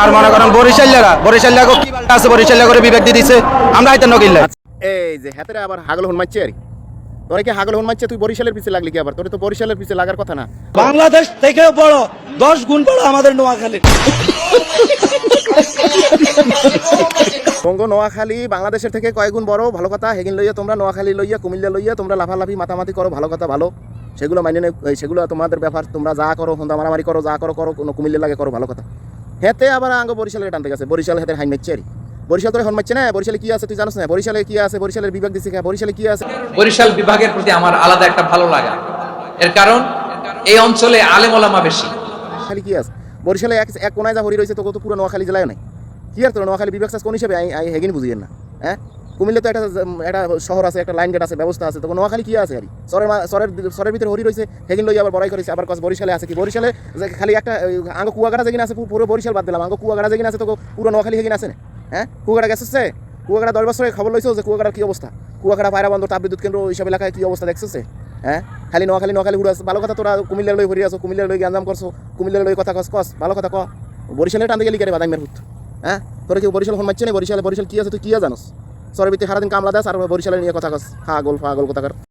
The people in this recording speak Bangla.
আর মনে করেন বরিশাল্লারা বরিশাল্লা কি বালটা আছে বরিশাল্লা করে বিবেক দিয়ে দিছে আমরা হাইতে নকিল্লা এই যে হাতের আবার হাগল হন মারছে আর। তোরে কি হাগল হন মারছে? তুই বরিশালের পিছে লাগলি কি আবার? তোরে তো বরিশালের পিছে লাগার কথা না। বাংলাদেশ থেকেও বড় দশ গুণ বড় আমাদের নোয়াখালী বঙ্গ নোয়াখালী বাংলাদেশের থেকে কয়েকগুণ বড়? ভালো কথা হেগিন লইয়া তোমরা নোয়াখালী লইয়া কুমিল্লা লইয়া তোমরা লাফালাফি মাতামাতি করো ভালো কথা ভালো। সেগুলো মাইনে নেই সেগুলো তোমাদের ব্যাপার তোমরা যা করো হুন্দা মারামারি করো যা করো করো কোনো কুমিল্লা লাগে করো ভালো কথা। হেতে আবার আঙ্গ বরিশালের টানতে গেছে। বরিশাল হেতের হাইন মারছে আর বরিশাল তোর হন মারছে না? বরিশালে কি আছে তুই জানিস না? বরিশালে কি আছে? বরিশালের বিভাগ দিছে কে? বরিশালে কি আছে? বরিশাল বিভাগের প্রতি আমার আলাদা একটা ভালো লাগা। এর কারণ এই অঞ্চলে আলেম ওলামা বেশি। খালি কি আছে? বরিশালে এক এক কোনায় যা হরি রয়েছে তো কত পুরো নোয়াখালী জেলায় নাই। কি আর তোর? নোয়াখালী বিভাগ চাষ কোন হিসেবে? আই আই হেগিন বুঝিয়েন না। হ্যাঁ? কুমিল্লা তো একটা একটা শহর আছে, একটা লাইন গেট আছে, ব্যবস্থা আছে তখন নোয়াখালী কি আছে আর সরের সরের সরের ভিতরে হরি রয়েছে হেগিন লই আবার বড়াই করেছে, আবার কস বরিশালে আছে কি? বরিশালে যে খালি একটা আঙ্গ কুয়াগাড়া যেগিন আছে পুরো বরিশাল বাদ দিলাম, আঙ্গ কুয়াগাড়া যেগিন আছে তো পুরো নোয়াখালী হেগিন আছে হ্যাঁ? কুয়াগাড়া গেছে কুয়াগাড়া দশ বছরের খবর লইছো যে কুয়াগাড়ার কি অবস্থা? কুয়াগাড়া পায়রা বন্দর, তাপ বিদ্যুৎ কেন্দ্র এইসব এলাকায় কি অবস্থা দেখছে হ্যাঁ? খালি নোয়াখালী নোয়াখালী ঘুরে ভালো কথা তোরা কুমিল্লার লই ঘুরে আসো, কুমিল্লার লই গ্যাঞ্জাম করছ, কুমিল্লার লই কথা কস কস, ভালো কথা ক। বরিশালে টানতে গেলি কেন বাদামের হুত হ্যাঁ? তোরা কি বরিশাল ফোন মারছে না? বরিশালে, বরিশাল কি আছে, তুই কি জানোস? সরের ভিতরে সারাদিন কামলা দাস আর বরিশালে নিয়ে কথা কস। হা গোল ফা গোল